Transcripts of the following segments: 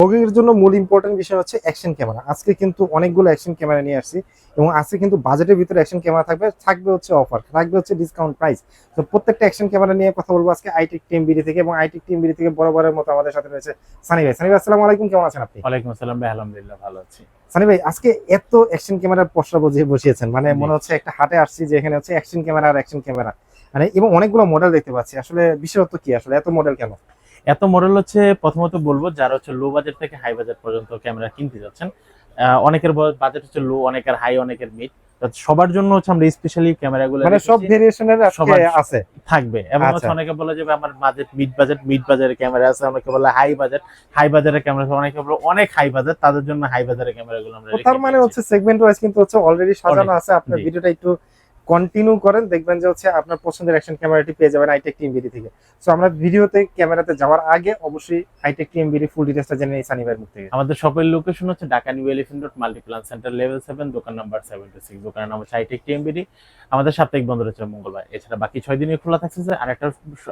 Blogging জন্য মূল important বিষয় হচ্ছে অ্যাকশন ক্যামেরা আজকে কিন্তু অনেকগুলো অ্যাকশন ক্যামেরা নিয়ে আসছি এবং আজকে কিন্তু বাজেটের ভিতরে অ্যাকশন ক্যামেরা থাকবে থাকবে হচ্ছে অফার থাকবে হচ্ছে ডিসকাউন্ট প্রাইস তো প্রত্যেকটা অ্যাকশন ক্যামেরা নিয়ে কথা বলব আজকে আইটেক টিম বিডি থেকে এবং আইটেক টিম বিডি থেকে বরাবরের মতো আমাদের সাথে রয়েছে সানি ভাই। সানি ভাই আসসালামু আলাইকুম কেমন আছেন আপনি? ওয়ালাইকুম আসসালাম ভাই আলহামদুলিল্লাহ ভালো আছি। সানি ভাই আজকে এত অ্যাকশন ক্যামেরার পশরা বুঝিয়ে বসিয়েছেন মানে মনে হচ্ছে একটা হাটে আসছি যে এখানে হচ্ছে অ্যাকশন ক্যামেরা আর অ্যাকশন ক্যামেরা মানে এবং অনেকগুলো মডেল দেখতে পাচ্ছি। আসলে বিশেষত্ব কি? আসলে এত মডেল কেন? এত মডেল হচ্ছে প্রথমত বলব যারা হচ্ছে লো বাজেট থেকে হাই বাজেট পর্যন্ত ক্যামেরা কিনতে যাচ্ছেন অনেকের বাজেট হচ্ছে লো অনেকের হাই অনেকের মিড সবার জন্য হচ্ছে আমরা স্পেশালি ক্যামেরাগুলো মানে সব ভেরিয়েশনের আছে। থাকবে। এবং আচ্ছা। অনেকে বলে যে আমার বাজেট মিড বাজেট মিড বাজারের ক্যামেরা আছে। অনেকে বলে হাই বাজেট হাই বাজারের ক্যামেরা আছে। অনেকে বলে অনেক হাই বাজেট তাদের জন্য হাই বাজারের ক্যামেরাগুলো আমরা তার মানে হচ্ছে সেগমেন্ট ওয়াইজ কিন্তু হচ্ছে অলরেডি সাজানো আছে। আপনার। ভিডিওটা একটু কন্টিনিউ করেন, দেখবেন যে হচ্ছে আপনার পছন্দের অ্যাকশন ক্যামেরাটি পেয়ে যাবেন আইটেক টিম বিডি থেকে। সো আমরা ভিডিওতে, ক্যামেরাতে যাওয়ার আগে অবশ্যই আইটেক টিম বিডি ফুল ডিটেলসটা জেনে নিই সানি ভাইয়ের মুখ থেকে। আমাদের শপের লোকেশন হচ্ছে Dhaka New Elephant Road Multiplan Centre level seven দোকান নাম্বার সেভেন্টি সিক্স দোকানের নাম হচ্ছে আইটেক টিএমবিডি আমাদের সাপ্তাহিক বন্ধ রয়েছে মঙ্গলবার। এছাড়া বাকি ছয় দিনই খোলা থাকছে যে আরেকটা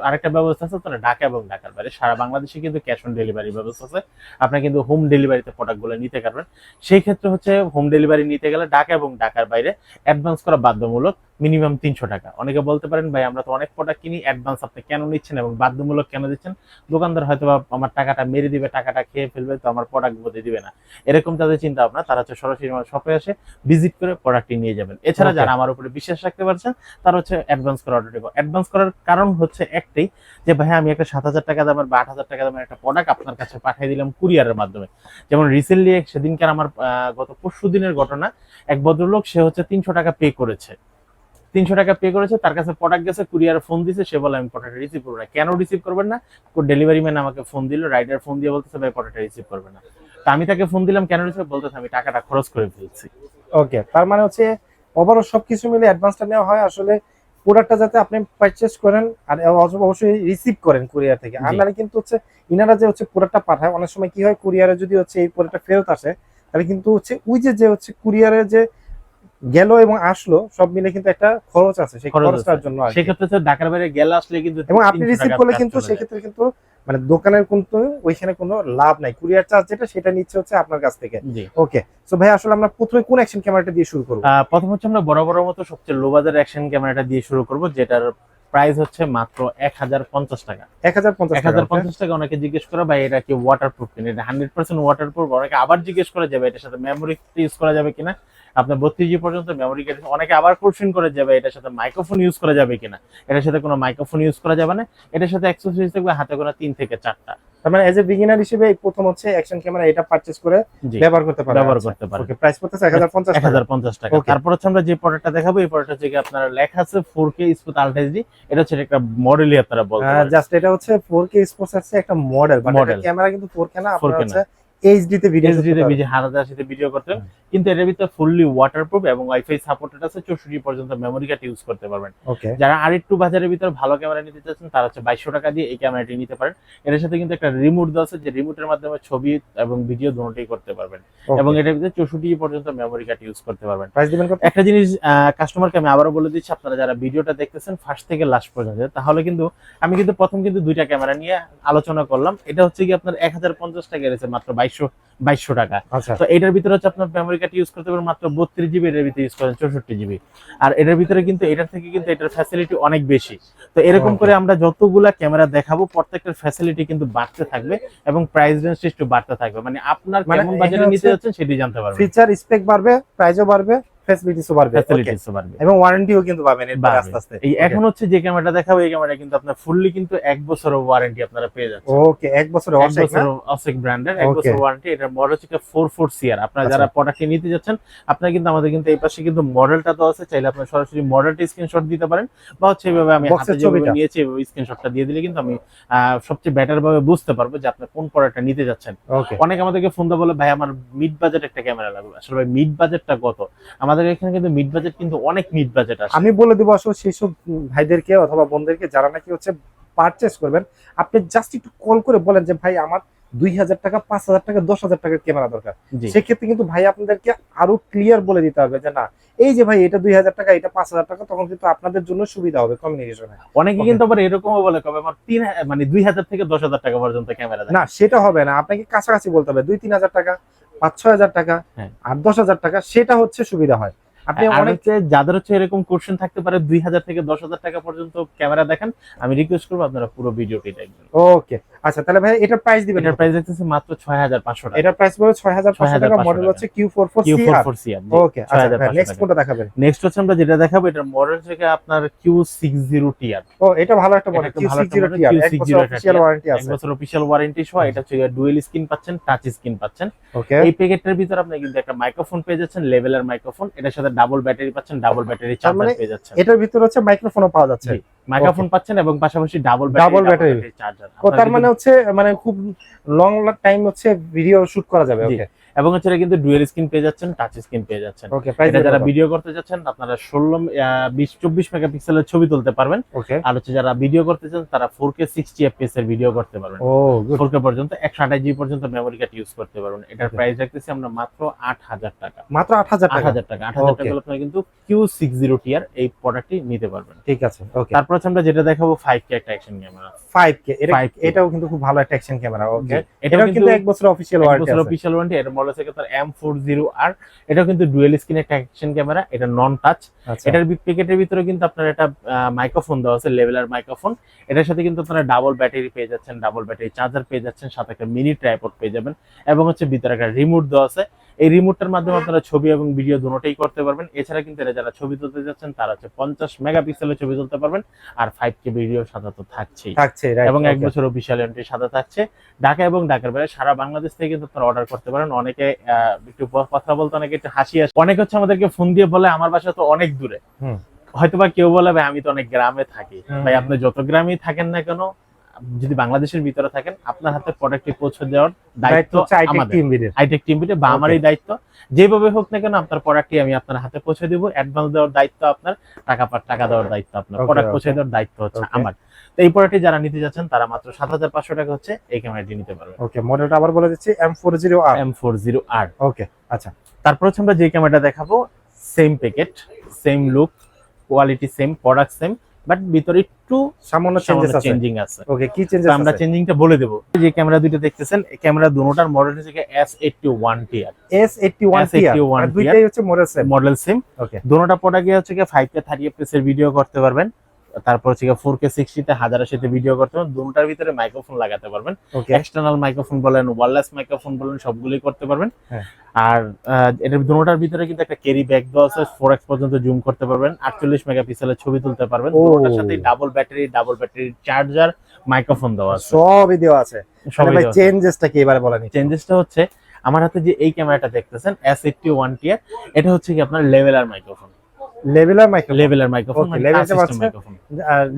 আরেকটা ব্যবস্থা আছে, তাহলে ঢাকা এবং ঢাকার বাইরে। সারা বাংলাদেশে কিন্তু ক্যাশ অন ডেলিভারি ব্যবস্থা আছে। আপনি কিন্তু হোম ডেলিভারিতে প্রোডাক্টগুলো নিতে পারবেন। সেই ক্ষেত্রে হচ্ছে হোম ডেলিভারি নিতে গেলে ঢাকা এবং ঢাকার বাইরে অ্যাডভান্স করা বাধ্যমূলক মিনিমাম তিনশো টাকা। অনেকে বলতে পারেন ভাই আমরা তো অনেক প্রোডাক্ট কিনি অ্যাডভান্স আপনি কেন নিচ্ছেন এবং বাধ্যমূলক কেন দিচ্ছেন? দোকানদার হয়তো আমার টাকাটা মেরে দিবে টাকাটা খেয়ে ফেলবে তো আমার প্রোডাক্ট বোধে দিবে না। এরকম তাদের চিন্তা ভাবনা তারা হচ্ছে সরাসরি আমার শপে আসে ভিজিট করে প্রোডাক্টটি নিয়ে যাবেন। এছাড়া যারা আমার উপরে বিশ্বাস রাখতে পারছেন তারা হচ্ছে অ্যাডভান্স করে অর্ডার দেবো অ্যাডভান্স করার কারণ হচ্ছে একটাই যে ভাই আমি একটা সাত হাজার টাকা দামের বা আট হাজার টাকা দামের একটা প্রোডাক্ট আপনার কাছে পাঠিয়ে দিলাম কুরিয়ারের মাধ্যমে। যেমন রিসেন্টলি সেদিনকার আমার গত পরশু দিনের ঘটনা এক ভদ্রলোক সে হচ্ছে তিনশো টাকা পে করেছে। তিনশো টাকা পে করেছে তার কাছে প্রোডাক্ট গেছে কুরিয়ার ফোন দিছে সে বলে আমি প্রোডাক্ট রিসিভ করব না। কেন রিসিভ করবেন না? ডেলিভারি ম্যান আমাকে ফোন দিল রাইডার ফোন দিয়ে বলতেছে ভাই প্রোডাক্ট রিসিভ করবে না। তা আমি তাকে ফোন দিলাম কেন রিসিভ বলতেছে আমি টাকাটা খরচ করে ফেলছি। ওকে তার মানে হচ্ছে ওভারঅল সবকিছু মিলে অ্যাডভান্সটা নেওয়া হয় আসলে প্রোডাক্টটা যাতে আপনি পারচেস করেন আর অবশ্য- অবশ্যই রিসিভ করেন কুরিয়ার থেকে। আর। নাহলে কিন্তু হচ্ছে ইনারা যে হচ্ছে প্রোডাক্টটা পাঠায় অনেক সময় কি হয় কুরিয়ারে যদি হচ্ছে এই প্রোডাক্টটা ফেরত আসে তাহলে কিন্তু হচ্ছে ওই যে যে হচ্ছে কুরিয়ারে যে গেল এবং আসলো সব মিলে কিন্তু একটা খরচ আছে সেই খরচটার জন্য সেক্ষেত্রে তো ঢাকার বাইরে গেলে আসলে কিন্তু এবং আপনি রিসিভ করলে কিন্তু সেক্ষেত্রে কিন্তু মানে দোকানের কিন্তু ওইখানে কোনো লাভ নাই। কুরিয়ার চার্জ যেটা সেটা নিচ্ছে হচ্ছে আপনার কাছ থেকে। ওকে সো ভাই আসলে আমরা প্রথমে কোন অ্যাকশন ক্যামেরাটা দিয়ে শুরু করব? প্রথম হচ্ছে আমরা বড় বড় মতো সবচেয়ে লো বাজার অ্যাকশন ক্যামেরাটা দিয়ে শুরু করব যেটার প্রাইস হচ্ছে মাত্র এক হাজার পঞ্চাশ টাকা। এক হাজার পঞ্চাশ এক হাজার পঞ্চাশ টাকা অনেকে জিজ্ঞেস করে ভাই এটা কি ওয়াটার প্রুফ কিনা? এটা হান্ড্রেড পার্সেন্ট ওয়াটার প্রুফ অনেকে আবার জিজ্ঞেস করে যাবে এটার সাথে মেমোরি ইউজ করা যাবে কিনা? আপনার বত্রিশ জি পর্যন্ত মেমোরি কার্ড অনেকে আবার কোশ্চেন করে যাবে এটার সাথে মাইক্রোফোন ইউজ করা যাবে কিনা? এটার সাথে কোনো মাইক্রোফোন ইউজ করা যাবে না। এটার সাথে অ্যাক্সেসরিজ থাকবে হাতে গোনা তিন থেকে চারটা। তার মানে এজ এ বিগিনার হিসেবে প্রথম হচ্ছে অ্যাকশন ক্যামেরা এটা পারচেজ করে ব্যবহার করতে পারবে ব্যবহার করতে পারবে ওকে প্রাইস পড়তেছে এক হাজার পঞ্চাশ এক হাজার পঞ্চাশ টাকা। তারপর হচ্ছে আমরা যে প্রোডাক্টটা দেখাবো এই প্রোডাক্ট হচ্ছে আপনার লেখা আছে ফোর কে আলট্রা এইচডি এটা হচ্ছে একটা মডেলই আপনারা বলতে পারেন। জাস্ট এটা হচ্ছে ফোর কে স্পোর্টস আছে একটা মডেল Model. ক্যামেরা কিন্তু ফোর কে না আপনার 4K। হচ্ছে এইচডি তে ভিডিও এইচডি তে ভিডিও হাজার সাথে ভিডিও করতে কিন্তু এটার ভিতরে ফুললি ওয়াটারপ্রুফ এবং ওয়াইফাই সাপোর্টেড আছে চৌষট্টি পর্যন্ত মেমোরি কার্ড ইউজ করতে পারবেন। যারা আরেকটু বাজারের ভিতরে ভালো ক্যামেরা নিতে চাচ্ছেন তারা হচ্ছে বাইশশো টাকা দিয়ে এই ক্যামেরাটি নিতে পারেন। এর সাথে কিন্তু একটা রিমোট দেওয়া আছে যে রিমোটের মাধ্যমে ছবি এবং ভিডিও দুটোই করতে পারবেন। এবং এটার ভিতরে চৌষট্টি পর্যন্ত মেমোরি কার্ড ইউজ করতে পারবেন। প্রাইস দিবেন কত একটা জিনিস কাস্টমারকে আমি আবারও বলে দিচ্ছি আপনারা যারা ভিডিওটা দেখতেছেন ফার্স্ট থেকে লাস্ট পর্যন্ত তাহলে কিন্তু আমি কিন্তু প্রথম কিন্তু দুইটা ক্যামেরা নিয়ে আলোচনা করলাম। এটা হচ্ছে কি আপনার এক হাজার পঞ্চাশ টাকা রয়েছে মাত্র বাইশশো বাইশশো টাকা। আচ্ছা। তো এটার ভিতরে হচ্ছে আপনার মেমোরি কার্ড ইউজ করতে পারেন মাত্র বত্রিশ জিবি এটার ভিতরে ইউজ করেন চৌষট্টি জিবি আর এটার ভিতরে কিন্তু এটার থেকে কিন্তু এটার ফ্যাসিলিটি অনেক বেশি। তো এরকম করে আমরা যতগুলা ক্যামেরা দেখাবো প্রত্যেকটার ফ্যাসিলিটি কিন্তু বাড়তে থাকবে এবং প্রাইস রেঞ্জ একটু বাড়তে থাকবে। মানে আপনার মানে কেমন বাজারে নিতে যাচ্ছেন সেটি জানতে পারবেন। ফিচার স্পেক বাড়বে প্রাইসও বাড়বে। ফ্যাসিলিটিসও বাড়বে Okay. ফ্যাসিলিটিস বাড়বে। এবং ওয়ারেন্টিও কিন্তু পাবেন এরপর আস্তে আস্তে এই এখন হচ্ছে যে ক্যামেরাটা দেখাবো এই ক্যামেরা কিন্তু আপনার ফুললি কিন্তু এক বছরের ওয়ারেন্টি আপনারা পেয়ে যাচ্ছেন। ওকে এক অসেক না? অসেক ব্র্যান্ডের এক বছর ওয়ারেন্টি এটার মডেল হচ্ছে ফোর ফোর সিআর আপনারা আচ্ছা। যারা প্রোডাক্টটি নিতে যাচ্ছেন আপনারা কিন্তু আমাদের কিন্তু এই পাশে কিন্তু মডেলটা তো আছে চাইলে আপনি সরাসরি মডেলটা স্ক্রিনশট দিতে পারেন বা হচ্ছে এইভাবে আমি হাতে যেভাবে নিয়েছি স্ক্রিনশটটা দিয়ে দিলে কিন্তু আমি সবচেয়ে বেটার ভাবে বুঝতে পারব যে আপনি কোন প্রোডাক্টটা নিতে যাচ্ছেন। অনেক আমাদেরকে ফোন দিয়ে বলে ভাই আমার মিড বাজেট একটা ক্যামেরা লাগবে। আসলে ভাই মিড বাজেটটা কত? আমাদের এখানে কিন্তু মিড বাজেট কিন্তু অনেক মিড বাজেট আছে আমি বলে দিব আসলে সেই সব ভাইদেরকে অথবা বোনদেরকে যারা নাকি হচ্ছে পারচেস করবেন আপনি জাস্ট একটু কল করে বলেন যে ভাই আমার দুই হাজার টাকা পাঁচ হাজার টাকা দশ হাজার টাকার ক্যামেরা দরকার। সেক্ষেত্রে কিন্তু ভাই আপনাদেরকে আরও ক্লিয়ার বলে দিতে হবে যে না এই যে ভাই এটা দুই হাজার টাকা এটা পাঁচ হাজার টাকা তখন কিন্তু আপনাদের জন্য সুবিধা হবে কমিউনিকেশনে অনেকে কিন্তু আবার এরকমও বলে কবে আমার তিন মানে দুই হাজার থেকে দশ হাজার টাকা পর্যন্ত ক্যামেরা না সেটা হবে না। আপনাকে কাছাকাছি বলতে হবে দুই তিন হাজার টাকা পাঁচ ছয় হাজার টাকা আট আর দশ হাজার টাকা সেটা হচ্ছে সুবিধা হয়। আপনি অনেকে অনেক যাদের হচ্ছে এরকম কোশ্চেন থাকতে পারে দুই হাজার থেকে দশ হাজার টাকা পর্যন্ত ক্যামেরা দেখেন। আমি রিকোয়েস্ট করব আপনারা পুরো ভিডিওটি দেখবেন। ওকে আচ্ছা তাহলে ভাই এটার প্রাইস দিবেন এটার প্রাইস দেখতেছি মাত্র ছয় হাজার পাঁচশো টাকা। এটার প্রাইস পড়বে ছয় হাজার পাঁচশো টাকা মডেল হচ্ছে Q four four Q C four আর ফোর সি ওকে আচ্ছা নেক্সট কোনটা দেখাবেন? নেক্সট হচ্ছে আমরা যেটা দেখাবো এটা মডেল থেকে আপনার কিউ সিক্স জিরো টিআর ও এটা ভালো একটা মডেল একটা কিউ ভালো সিক্স একটা জিরো model, টি আর এক বছর অফিসিয়াল TR ওয়ারেন্টি এক বছর অফিসিয়াল ওয়ারেন্টি সহ এটা হচ্ছে ডুয়েল স্ক্রিন পাচ্ছেন টাচ স্ক্রিন পাচ্ছেন। ওকে এই প্যাকেটটার ভিতর আপনি কিন্তু একটা মাইক্রোফোন পেয়ে যাচ্ছেন লেভেলের মাইক্রোফোন এটার সাথে ডাবল ব্যাটারি পাচ্ছেন ডাবল ব্যাটারি চার্জার পেয়ে যাচ্ছেন। এটার ভিতর হচ্ছে মাইক্রোফোনও পাওয়া যাচ্ছে। মাইক্রোফোন পাচ্ছেন এবং পাশাপাশি ডাবল Double battery। চার্জার তার মানে হচ্ছে মানে খুব লং টাইম হচ্ছে ভিডিও শুট করা যাবে ওকে এবং হচ্ছে কিন্তু ডুয়েল স্ক্রিন পেয়ে যাচ্ছেন টাচ স্ক্রিন পেয়ে যাচ্ছেন। এটা যারা ভিডিও করতে যাচ্ছেন আপনারা ষোলো বিশ চব্বিশ মেগাপিক্সেলের ছবি তুলতে পারবেন। আর হচ্ছে যারা ভিডিও করতে চান তারা ফোর কে সিক্সটি এফপিএস এর ভিডিও করতে পারবেন। ফোর কে পর্যন্ত একশো আঠাশ জিবি পর্যন্ত মেমোরি কার্ড ইউজ করতে পারবেন। এটার প্রাইস রাখতেছি আমরা মাত্র আট হাজার টাকা। মাত্র আট হাজার আট টাকা হাজার টাকা। আট হাজার. টাকা আপনারা কিন্তু কিউ সিক্স জিরো টিআর এই প্রোডাক্টটি নিতে পারবেন। ঠিক আছে ওকে তারপর হচ্ছে আমরা যেটা দেখাবো ফাইভ কে একটা অ্যাকশন ক্যামেরা ফাইভ কে 5K এটাও কিন্তু খুব ভালো একটা অ্যাকশন ক্যামেরা ওকে এটাও কিন্তু কিন্তু এক বছর অফিসিয়াল এক ওয়ারেন্টি বছর আছে। অফিসিয়াল ওয়ারেন্টি এর মডেল থেকে তার এম ফোর জিরো আর এটাও কিন্তু ডুয়েল স্ক্রিন একটা অ্যাকশন ক্যামেরা এটা নন টাচ এটার এটার প্যাকেটের ভিতরে কিন্তু আপনার একটা মাইক্রোফোন দেওয়া আছে লেভেলার মাইক্রোফোন এটার সাথে কিন্তু আপনারা ডাবল ব্যাটারি পেয়ে যাচ্ছেন ডাবল ব্যাটারি চার্জার পেয়ে যাচ্ছেন সাথে একটা মিনি ট্রাইপড পেয়ে যাবেন। এবং হচ্ছে ভিতরে একটা রিমোট দেওয়া আছে। এই রিমোটটার মাধ্যমে আপনারা ছবি এবং ভিডিও দুটোই করতে পারবেন। এছাড়া কিন্তু এরা যারা ছবি তুলতে যাচ্ছেন তারা হচ্ছে পঞ্চাশ মেগাপিক্সেলের ছবি তুলতে পারবেন আর ফাইভ কে ভিডিও সাথে তো থাকছেই। থাকছে এবং এক বছর অফিসিয়াল এন্ট্রি সাথে থাকছে। ঢাকা এবং ঢাকার বাইরে সারা বাংলাদেশ থেকে কিন্তু আপনারা অর্ডার করতে পারেন। অনেকে একটু কথা বলতে অনেকে একটু হাসি আসে। অনেক হচ্ছে আমাদেরকে ফোন দিয়ে বলে আমার বাসা তো অনেক দূরে। হুম। হয়তোবা কেউ বলে ভাই আমি তো অনেক গ্রামে থাকি। ভাই আপনি যত গ্রামেই থাকেন না কেন যদি বাংলাদেশের ভিতরে থাকেন আপনার হাতে প্রোডাক্টটি পৌঁছে দেওয়ার দায়িত্ব আইটেক টিম বিডের বা. আমারই দায়িত্ব। যেভাবে হোক না কেন আপনার প্রোডাক্টটি আমি আপনার হাতে পৌঁছে দিব। অ্যাডভান্স দেওয়ার দায়িত্ব আপনার টাকা পা- টাকা দেওয়ার দায়িত্ব আপনার। প্রোডাক্ট. পৌঁছে দেওয়ার দায়িত্ব হচ্ছে আমার। তো এই প্রোডাক্টটি যারা নিতে যাচ্ছেন তারা মাত্র সাত হাজার পাঁচশো টাকা হচ্ছে এই ক্যামেরাটি নিতে পারবেন। ওকে মডেলটা আবার বলে দিচ্ছি M four zero R M four zero R okay আচ্ছা। তারপর হচ্ছে আমরা যে ক্যামেরাটা দেখাবো same packet same look quality same product same but ভিতরে একটু সামান্য চেঞ্জেস আছে। চেঞ্জিং আছে। ওকে কি চেঞ্জেস আমরা চেঞ্জিংটা বলে দেবো। যে ক্যামেরা দুটো দেখতেছেন এই ক্যামেরা দুটোটার মডেল হচ্ছে S eighty one TR S eighty one দুইটাই হচ্ছে model same model same okay দুটোটা প্রোডাক্টে হচ্ছে কি ফাইভ কে থার্টি এফ এর ভিডিও করতে পারবেন। তারপর হচ্ছে ফোর কে সিক্সটিতে হাজার আশিতে ভিডিও করতে পারবেন। দুটার ভিতরে মাইক্রোফোন লাগাতে পারবেন। এক্সটার্নাল মাইক্রোফোন বলেন ওয়ারলেস মাইক্রোফোন বলেন সবগুলোই করতে পারবেন। হ্যাঁ। আর আহ, এটার দুটোটার ভিতরে কিন্তু একটা ক্যারি ব্যাগ দেওয়া আছে ফোর এক্স পর্যন্ত জুম করতে পারবেন আটচল্লিশ মেগাপিক্সেলের ছবি তুলতে পারবেন। ও। দুটোটার সাথে double battery double battery charger microphone দেওয়া আছে। সবই দেওয়া আছে। সবই ভাই দেওয়া চেঞ্জেসটা কি এবারে বলেন। চেঞ্জেসটা হচ্ছে আমার হাতে যে এই ক্যামেরাটা দেখতেছেন এস এইটটি ওয়ান টিয়ার এটা হচ্ছে কি আপনার lavalier microphone lavalier microphone lavalier microphone মানে level টা হচ্ছে-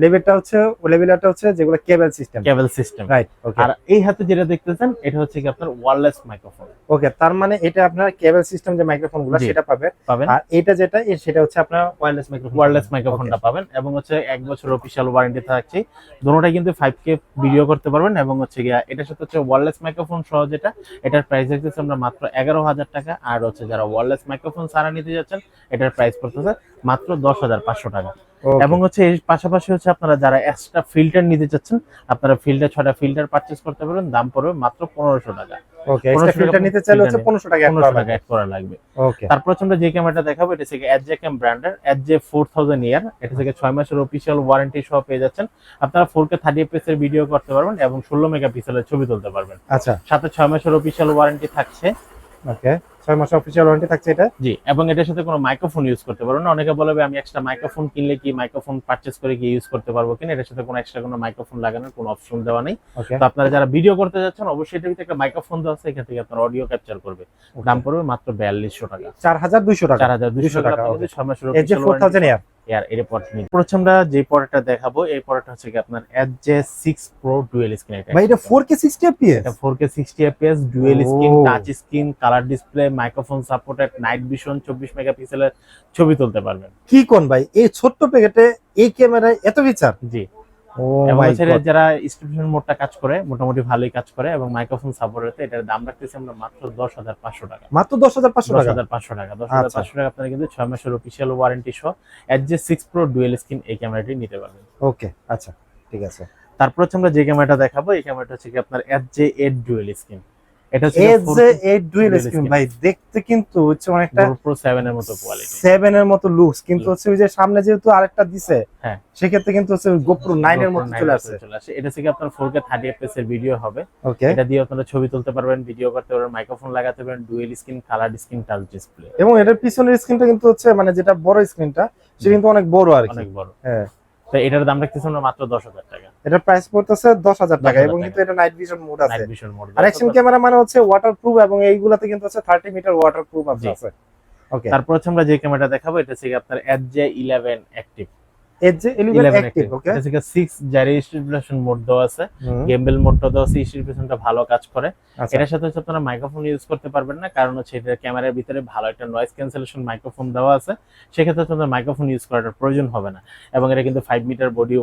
লেভেলটা হচ্ছে লেভেলারটা হচ্ছে যেগুলো cable system cable system right okay আর এই হাতে যেটা দেখতেছেন এটা হচ্ছে কি আপনার ওয়্যারলেস মাইক্রোফোন ওকে তার মানে এটা আপনার কেবল সিস্টেম যে মাইক্রোফোনগুলো জি। সেটা পাবেন। আর এটা যেটা সেটা হচ্ছে আপনার ওয়্যারলেস মাইক্রোফোন ওয়্যারলেস মাইক্রোফোনটা পাবেন এবং হচ্ছে এক বছর অফিসিয়াল ওয়ারেন্টি থাকছে। দুটোটাই কিন্তু ফাইভ কে ভিডিও করতে পারবেন এবং হচ্ছে গিয়া এটার সাথে হচ্ছে ওয়্যারলেস মাইক্রোফোন সহ যেটা এটার প্রাইস দেখতেছি আমরা মাত্র এগারো হাজার টাকা। আর হচ্ছে যারা ওয়্যারলেস মাইক্রোফোন সারা নিতে যাচ্ছেন এটার প্রাইস পড়তেছে মাত্র দশ হাজার পাঁচশো টাকা। এবং হচ্ছে এর পাশাপাশি হচ্ছে আপনারা যারা এক্সট্রা ফিল্টার নিতে চাচ্ছেন আপনারা ফিল্টার ছটা ফিল্টার পারচেস করতে পারবেন দাম পড়বে মাত্র পনেরোশো টাকা। ওকে এক্সট্রা 1500 ফিল্টার নিতে চাইলে হচ্ছে filter 1500 টাকা লাগবে। অ্যাড করা লাগবে। ওকে তারপর হচ্ছে আমরা যে ক্যামেরাটা দেখাবো এটা থেকে এডজে ক্যাম ব্র্যান্ডের এডজে ফোর থাউজেন্ড ইয়ার এটা থেকে ছয় মাসের অফিসিয়াল ওয়ারেন্টি সহ পেয়ে যাচ্ছেন। আপনারা ফোর কে থার্টি এর ভিডিও করতে পারবেন এবং ষোলো মেগাপিক্সেলের ছবি তুলতে পারবেন। আচ্ছা। সাথে ছয় মাসের অফিসিয়াল ওয়ারেন্টি থাকছে। ওকে 6 মাস অফিসিয়াল ওয়ারেন্টি থাকছে এটা। জি এবং এটার সাথে কোনো মাইক্রোফোন ইউজ করতে পারব না। অনেকে বলবে আমি এক্সট্রা মাইক্রোফোন কিনলে কি মাইক্রোফোন পারচেজ করে কি ইউজ করতে পারব কিনা? এটার সাথে কোনো এক্সট্রা কোনো মাইক্রোফোন লাগানোর কোনো অপশন দেওয়া নেই। তো আপনারা যারা ভিডিও করতে যাচ্ছেন অবশ্যই এটার ভিতরে একটা মাইক্রোফোন দেওয়া আছে। এখান থেকে আপনার অডিও ক্যাপচার করবে। দাম পড়বে মাত্র বিয়াল্লিশশো টাকা। 4200 টাকা। চার হাজার দুইশো টাকা টাকা, আপনি যদি ছয় মাসের থাউজেন্ড যে official warranty 4000 ইয়ার এর এর প্রথমে আমরা যে পরেরটা দেখাবো এই পরেরটা হচ্ছে কি আপনার সিক্স প্রো ডুয়েল স্ক্রিন ভাই এটা 4K 60 fps এটা 4K 60 fps dual screen touch screen colour display microphone supported night vision 24 মেগাপিক্সেলের ছবি তুলতে পারবেন। কি কোন ভাই? এই ছোট্ট প্যাকেটে এই ক্যামেরায় এত ফিচার জি। এবং মাই যারা স্টেশন মোডটা কাজ করে মোটামুটি ভালোই কাজ করে এবং মাইক্রোফোন সাপোর্ট এটার দাম রাখতেছি আমরা মাত্র দশ হাজার পাঁচশো টাকা। মাত্র দশ হাজার পাঁচশো টাকা? হাজার পাঁচশো টাকা দশ হাজার আচ্ছা। পাঁচশো টাকা আপনারা কিন্তু ছয় মাসের অফিসিয়াল ওয়ারেন্টি সহ এট J six pro dual screen এই ক্যামেরাটি নিতে পারবেন। ওকে আচ্ছা ঠিক আছে। তারপর হচ্ছে আমরা যে ক্যামেরাটা দেখাবো এই ক্যামেরাটা হচ্ছে কি আপনার এট জে এইট ডুয়েল স্ক্রিন এটা। ভাই দেখতে কিন্তু হচ্ছে অনেকটা প্রো এর মতো কোয়ালিটি এর মতো লুকস কিন্তু হচ্ছে ওই যে সামনে যেহেতু আরেকটা দিছে হ্যাঁ। সেক্ষেত্রে কিন্তু হচ্ছে গোপ্রো নাইন এর মতো চলে আসে। এটা থেকে আপনার এর ভিডিও হবে। এটা দিয়ে আপনারা ছবি তুলতে পারবেন ভিডিও করতে পারবেন মাইক্রোফোন লাগাতে পারবেন dual screen colour screen touch display এবং এটার পিছনের স্ক্রিনটা কিন্তু হচ্ছে মানে যেটা বড় স্ক্রিনটা সে কিন্তু অনেক বড় আর কি। অনেক বড়। হ্যাঁ। তো এটার দাম রাখতেছি আমরা মাত্র দশ হাজার টাকা। এটার প্রাইস পড়তেছে দশ হাজার টাকা এবং কিন্তু এটা নাইট ভিশন মোড আছে। নাইট ভিশন মোড আর অ্যাকশন ক্যামেরা মানে হচ্ছে ওয়াটার প্রুফ এবং এইগুলাতে কিন্তু হচ্ছে থার্টি মিটার ওয়াটার প্রুফ জি। আছে ওকে তারপর হচ্ছে আমরা যে ক্যামেরাটা দেখাবো এটা হচ্ছে আপনার এডজে জে ইলেভেন অ্যাক্টিভ এর যে ইলেভেন ইলেভেন অ্যাক্টিভ ওকে এটা থেকে সিক্স জারি স্টিমুলেশন মোড দেওয়া আছে। গেমবেল মোডটা দেওয়া আছে স্টিমুলেশনটা ভালো কাজ করে। আচ্ছা। এটার সাথে হচ্ছে আপনারা মাইক্রোফোন ইউজ করতে পারবেন না কারণ হচ্ছে এটা ক্যামেরার ভিতরে ভালো একটা নয়েজ ক্যান্সেলেশন মাইক্রোফোন দেওয়া আছে। সেক্ষেত্রে মাইক্রোফোন ইউজ করার প্রয়োজন হবে না এবং এটা কিন্তু মিটার বডি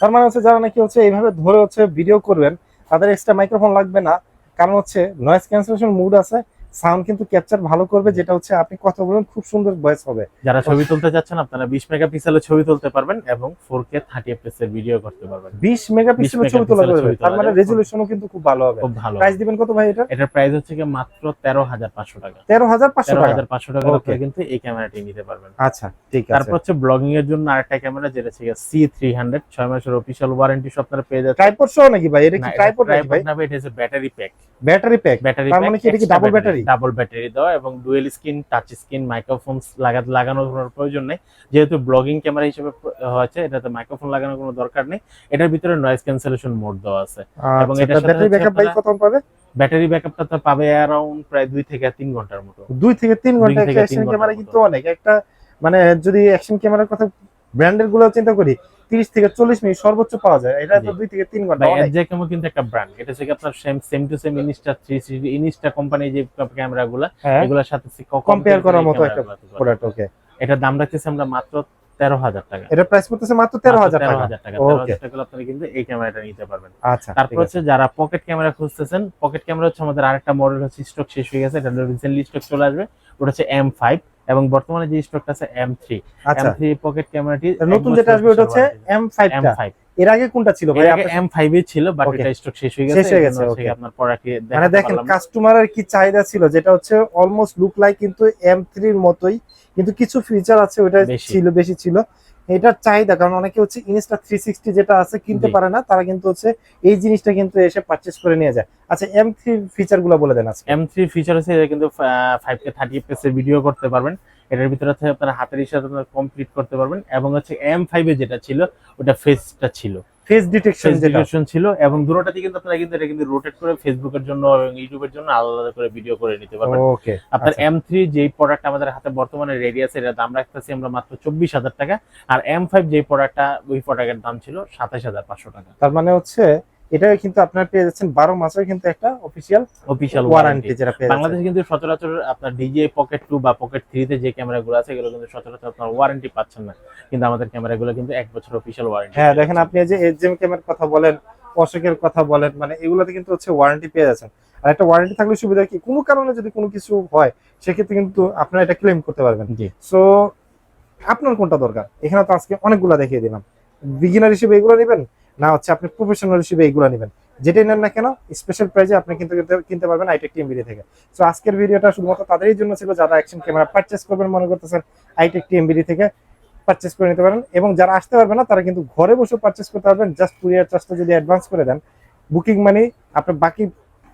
তার মানে হচ্ছে যারা নাকি হচ্ছে এইভাবে ধরে হচ্ছে ভিডিও করবেন তাদের এক্সট্রা মাইক্রোফোন লাগবে না কারণ হচ্ছে নয়েজ ক্যান্সেলেশন মুড আছে সাউন্ড কিন্তু ক্যাপচার ভালো করবে যেটা হচ্ছে আপনি কথা বলবেন খুব সুন্দর ভয়েস হবে। যারা ছবি তুলতে যাচ্ছেন আপনারা বিশ মেগাপিক্সেলের ছবি তুলতে পারবেন এবং ফোর কে থার্টি এফএস এর ভিডিও করতে পারবেন। বিশ মেগাপিক্সেলের ছবি তোলা যাবে। তার মানে। রেজুলেশনও কিন্তু খুব ভালো হবে। খুব ভালো প্রাইস দিবেন কত ভাই এটা এটার প্রাইস হচ্ছে কি মাত্র তেরো হাজার পাঁচশো টাকা। তেরো হাজার পাঁচশো তেরো টাকা? হাজার পাঁচশো টাকা Okay. আপনারা কিন্তু এই ক্যামেরাটি নিতে পারবেন। আচ্ছা ঠিক আছে। তারপর হচ্ছে ব্লগিং এর জন্য আরেকটা ক্যামেরা যেটা হচ্ছে সি থ্রি হান্ড্রেড ছয় মাসের অফিসিয়াল ওয়ারেন্টি সব আপনারা পেয়ে যাচ্ছেন ট্রাইপড সহ নাকি ভাই? এটা কি ট্রাইপড নাকি ভাই? না এটা হচ্ছে battery pack battery pack battery তার মানে কি এটা কি double ডাবল ব্যাটারি দেওয়া এবং dual screen touch screen microphone লাগা লাগানোর কোনো প্রয়োজন নেই। যেহেতু ব্লগিং ক্যামেরা হিসেবে হয়েছে এটাতে মাইক্রোফোন লাগানোর কোনো দরকার নেই। এটার ভিতরে নয়েজ ক্যান্সেলেশন মোড দেওয়া আছে। এবং এটার সাথে ব্যাটারি ব্যাকআপ ভাই কত পাবে? ব্যাটারি ব্যাকআপটা তো পাবে অ্যারাউন্ড প্রায় দুই থেকে তিন ঘণ্টার মতো। দুই থেকে তিন ঘণ্টা থেকে একটা অ্যাকশন ক্যামেরা কিন্তু অনেক। একটা মানে যদি অ্যাকশন ক্যামেরার কথা ব্র্যান্ডেরগুলো চিন্তা করি তিরিশ থেকে চল্লিশ মিনিট সর্বোচ্চ পাওয়া যায়। এটা তো জি। দুই থেকে তিন ঘণ্টা ভাই অনেক। এফজেকেমও কিন্তু একটা ব্র্যান্ড এটা থেকে আপনার same same to same insta three sixty insta company যে ক্যামেরা গুলা হ্যাঁ। এগুলোর সাথে Compare করার মতো একটা প্রোডাক্ট ওকে এটার দাম রাখতেছি আমরা মাত্র তেরো হাজার টাকা। এটা প্রাইস পড়তেছে মাত্র তেরো হাজার টাকা। টাকা। আপনারা কিন্তু এই ক্যামেরাটা নিতে পারবেন। আচ্ছা তারপর হচ্ছে যারা পকেট ক্যামেরা খুঁজতেছেন পকেট ক্যামেরা হচ্ছে আমাদের আরেকটা মডেল হচ্ছে স্টক শেষ হয়ে গেছে। এটা রিসেন্টলি স্টক চলে আসবে। ওটা হচ্ছে এম ফাইভ এবং বর্তমানে যে স্টকটা আছে M three M three pocket ক্যামেরাটি নতুন যেটা আসবে ওটা হচ্ছে এম এম ফাইভটা ফাইভ এর আগে কোনটা ছিল ভাই? আগে এম ফাইভ এ ছিল বাট এটা স্টক শেষ হয়ে গেছে শেষ হয়ে গেছে, ওকে আপনার পরে আপনার প্রোডাক্টটি মানে দেখেন কাস্টমারের কি চাহিদা ছিল? যেটা হচ্ছে অলমোস্ট লুক লাইক কিন্তু এম থ্রির মতোই কিন্তু কিছু ফিচার আছে ওটা। ছিল বেশি ছিল। এটার চাহিদা কারণ অনেকে হচ্ছে ইনস্টা থ্রি সিক্সটি যেটা আছে কিনতে পারে না তারা কিন্তু হচ্ছে এই জিনিসটা কিন্তু এসে পারচেস করে নিয়ে যায়। আচ্ছা এম থ্রি ফিচারগুলো বলে দেন আছে এম থ্রি ফিচার আছে এটা কিন্তু ফাইভ কে থার্টি এফএস এর ভিডিও করতে পারবেন। এটার ভিতরে হচ্ছে আপনার হাতের ইশারা আপনার কমপ্লিট করতে পারবেন। এবং হচ্ছে এম ফাইভে যেটা ছিল ওটা ফেসটা ছিল। ফেস ডিটেকশন ডিটেকশন ছিল এবং দুটোটাতে কিন্তু আপনারা কিন্তু এটা কিন্তু রোটেট করে ফেসবুকের জন্য এবং ইউটিউবের জন্য আলাদা আলাদা করে ভিডিও করে নিতে পারবেন। ওকে আপনার এম থ্রি যেই প্রোডাক্ট আমাদের হাতে বর্তমানে রেডি আছে এটার দাম রাখতেছি আমরা মাত্র চব্বিশ হাজার টাকা। আর এম ফাইভ যেই প্রোডাক্টটা ওই প্রোডাক্টের দাম ছিল সাতাশ হাজার পাঁচশো টাকা। তার মানে হচ্ছে এটা কিন্তু আপনার পেয়ে যাচ্ছেন বারো মাসের কিন্তু একটা অফিসিয়াল অফিসিয়াল ওয়ারেন্টি যেটা পেয়ে বাংলাদেশে কিন্তু সচরাচর আপনার ডিজে পকেট টু বা পকেট থ্রিতে যে ক্যামেরাগুলো আছে এগুলো কিন্তু সচরাচর আপনার ওয়ারেন্টি পাচ্ছেন না। কিন্তু আমাদের ক্যামেরাগুলো কিন্তু এক বছর অফিসিয়াল ওয়ারেন্টি হ্যাঁ দেখেন আপনি যে এইচএম ক্যামেরার কথা বলেন অশোকের কথা বলেন মানে এগুলোতে কিন্তু হচ্ছে ওয়ারেন্টি পেয়ে যাচ্ছেন। আর একটা ওয়ারেন্টি থাকলে সুবিধা কি? কোনো কারণে যদি কোনো কিছু হয় সেক্ষেত্রে কিন্তু আপনারা এটা ক্লেম করতে পারবেন। জি। সো আপনার কোনটা দরকার? এখানে তো আজকে অনেকগুলো দেখিয়ে দিলাম। বিগিনার হিসেবে এগুলো নেবেন? না হচ্ছে আপনি প্রফেশনাল হিসেবে এইগুলো নেবেন। যেটাই নেন না কেন স্পেশাল প্রাইজে আপনি কিন্তু কিনতে- পারবেন আইটেক টিএমবিডি থেকে। সো আজকের ভিডিওটা শুধুমাত্র তাদেরই জন্য ছিল, যারা অ্যাকশন ক্যামেরা পারচেস করবেন মনে করতেছেন আইটেক টিএমবিডি থেকে পারচেস করে নিতে পারেন। এবং যারা আসতে পারবে না, তারা কিন্তু ঘরে বসে পারচেস করতে পারবেন। জাস্ট কুরিয়ার চার্জটা যদি অ্যাডভান্স করে দেন বুকিং মানি আপনার বাকি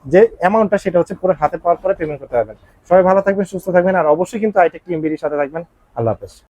যে অ্যামাউন্টটা সেটা হচ্ছে পুরো হাতে পাওয়ার পরে পেমেন্ট করতে পারবেন। সবাই ভালো থাকবেন, সুস্থ থাকবেন, আর অবশ্যই কিন্তু আইটেক টিএমবিডির সাথে থাকবেন। আল্লাহ হাফেজ।